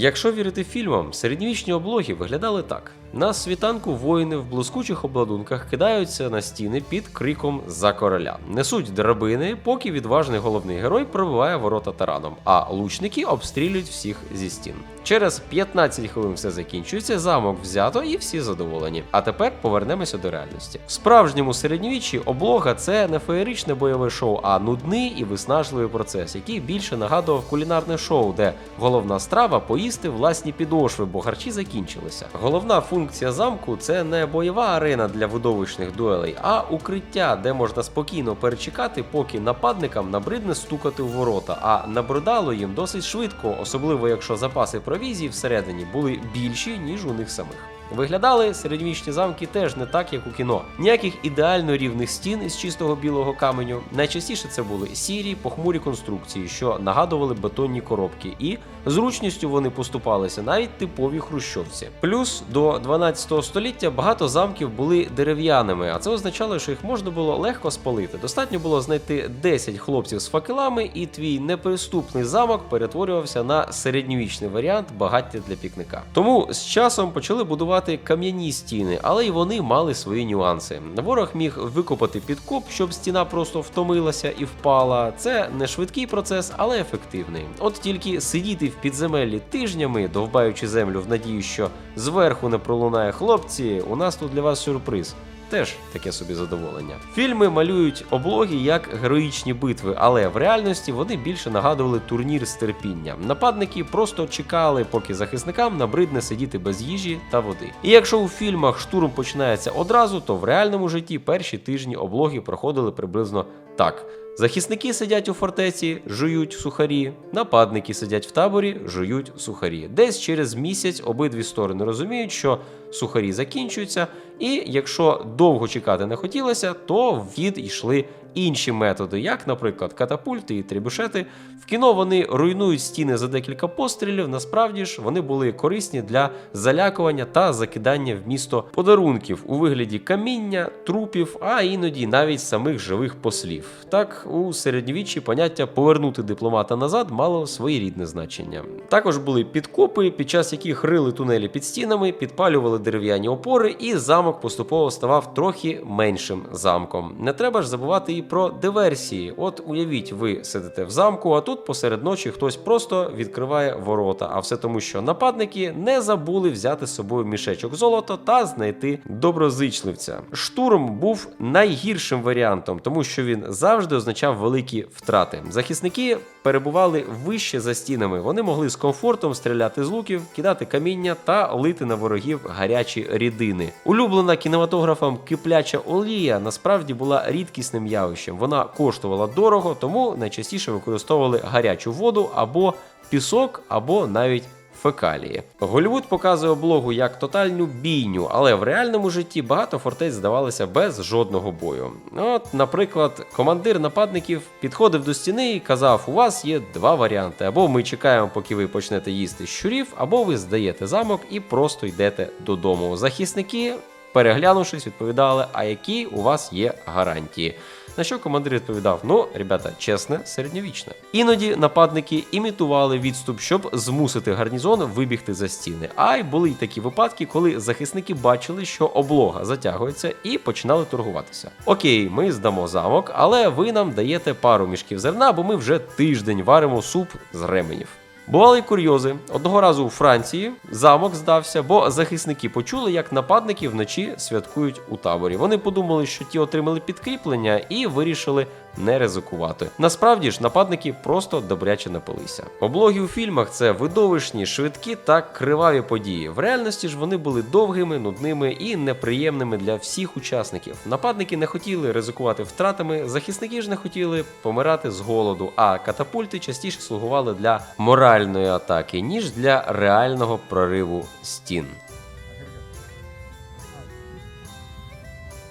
Якщо вірити фільмам, середньовічні облоги виглядали так: на світанку воїни в блискучих обладунках кидаються на стіни під криком за короля, несуть драбини, поки відважний головний герой пробиває ворота тараном, а лучники обстрілюють всіх зі стін. Через 15 хвилин все закінчується, замок взято і всі задоволені. А тепер повернемося до реальності. В справжньому середньовіччі облога це не феєричне бойове шоу, а нудний і виснажливий процес, який більше нагадував кулінарне шоу, де головна страва поїсти власні підошви, бо харчі закінчилися. Головна функція замку це не бойова арена для видовищних дуелей, а укриття, де можна спокійно перечекати, поки нападникам набридне стукати в ворота. А набридало їм досить швидко, особливо якщо запаси провізії всередині були більші ніж у них самих. Виглядали середньовічні замки теж не так, як у кіно. Ніяких ідеально рівних стін із чистого білого каменю. Найчастіше це були сірі, похмурі конструкції, що нагадували бетонні коробки, і зручністю вони поступалися навіть типові хрущовці. Плюс до 12 століття багато замків були дерев'яними, а це означало, що їх можна було легко спалити. Достатньо було знайти 10 хлопців з факелами, і твій неприступний замок перетворювався на середньовічний варіант багаття для пікника. Тому з часом почали будувати кам'яні стіни, але й вони мали свої нюанси. Ворог міг викопати підкоп, щоб стіна просто втомилася і впала. Це не швидкий процес, але ефективний. От тільки сидіти в підземеллі тижнями, довбаючи землю в надії, що зверху не пролунає хлопці. У нас тут для вас сюрприз. Теж таке собі задоволення. Фільми малюють облоги як героїчні битви, але в реальності вони більше нагадували турнір з терпіння. Нападники просто чекали, поки захисникам набридне сидіти без їжі та води. І якщо у фільмах штурм починається одразу, то в реальному житті перші тижні облоги проходили приблизно так. Захисники сидять у фортеці, жують сухарі, нападники сидять в таборі, жують сухарі. Десь через місяць обидві сторони розуміють, що сухарі закінчуються, і якщо довго чекати не хотілося, то в хід йшли інші методи, як, наприклад, катапульти і трібушети. В кіно вони руйнують стіни за декілька пострілів. Насправді ж вони були корисні для залякування та закидання в місто подарунків у вигляді каміння, трупів, а іноді навіть самих живих послів. Так, у середньовіччі поняття повернути дипломата назад мало своєрідне значення. Також були підкопи, під час яких рили тунелі під стінами, підпалювали дерев'яні опори, і замок поступово ставав трохи меншим замком. Не треба ж забувати про диверсії. От уявіть, ви сидите в замку, а тут посеред ночі хтось просто відкриває ворота. А все тому, що нападники не забули взяти з собою мішечок золота та знайти доброзичливця. Штурм був найгіршим варіантом, тому що він завжди означав великі втрати. Захисники перебували вище за стінами. Вони могли з комфортом стріляти з луків, кидати каміння та лити на ворогів гарячі рідини. Улюблена кінематографом кипляча олія насправді була рідкісним явищем. Вона коштувала дорого, тому найчастіше використовували гарячу воду або пісок, або навіть фекалії. Голівуд показує облогу як тотальну бійню, але в реальному житті багато фортець здавалися без жодного бою. От, наприклад, командир нападників підходив до стіни і казав: у вас є два варіанти: або ми чекаємо, поки ви почнете їсти щурів, або ви здаєте замок і просто йдете додому. Захисники. Переглянувшись, відповідали, а які у вас є гарантії. На що командир відповідав: Ну, ребята, чесне, середньовічне. Іноді нападники імітували відступ, щоб змусити гарнізон вибігти за стіни. А й були й такі випадки, коли захисники бачили, що облога затягується, і починали торгуватися. Окей, ми здамо замок, але ви нам даєте пару мішків зерна, бо ми вже тиждень варимо суп з ременів. Бували курйози. Одного разу у Франції замок здався, бо захисники почули, як нападники вночі святкують у таборі. Вони подумали, що ті отримали підкріплення і вирішили не ризикувати. Насправді ж нападники просто добряче напилися. Облоги у фільмах це видовищні, швидкі та криваві події. В реальності ж вони були довгими, нудними і неприємними для всіх учасників. Нападники не хотіли ризикувати втратами, захисники ж не хотіли помирати з голоду, а катапульти частіше слугували для моральної атаки, ніж для реального прориву стін.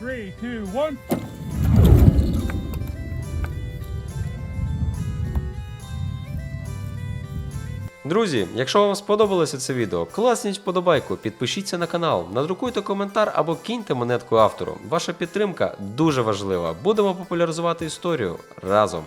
Three, two, one. Друзі, якщо вам сподобалося це відео, класніть вподобайку, підпишіться на канал, надрукуйте коментар або киньте монетку автору. Ваша підтримка дуже важлива. Будемо популяризувати історію разом.